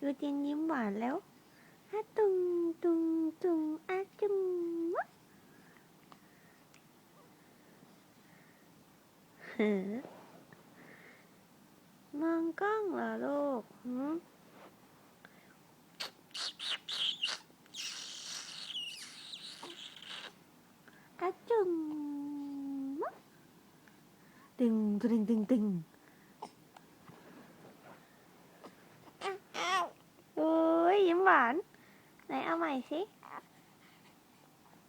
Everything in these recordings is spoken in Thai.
ดูเจนยิ้มหวานแล้วอะตุงตุงตุงอะจุมเฮ้อมองกล้องเหรอลูกหืมอะจุมวะตึงตึงตึงตึง โอ้ยยิ้มหวาน ไหนเอาใหม่สิ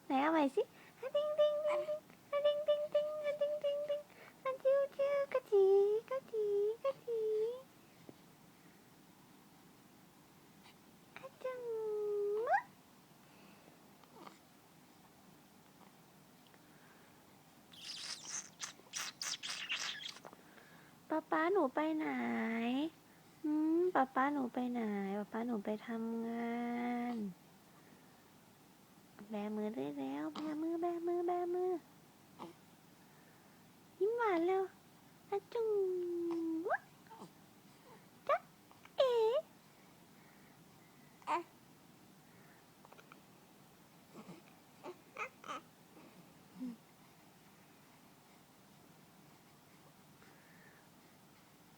ไหนเอาใหม่สิอะดิงดิงดิงดิงอะดิงดิงดิงอะดิงดิงดิงอะจิวจิวกะจีกะจีกะจีอะจังมะป๊าป๊าหนูไปไหน อืมป๊าป๊าหนูไปไหนป๊าป๊าหนูไปทำงาน แบมือได้แล้ว แบมือ แบมือ แบมือ ยิ้มหวานเร็วอะจุงจ๊ะเอ๋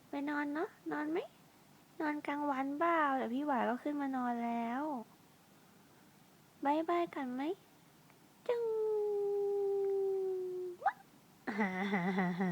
ไปนอนเนาะ นอนไหม นอนกลางวันเปล่าเดี๋ยวพี่หวายก็ขึ้นมานอนแล้วบายบายกันไหมจึงฮ่าฮ่าฮ่าฮ่า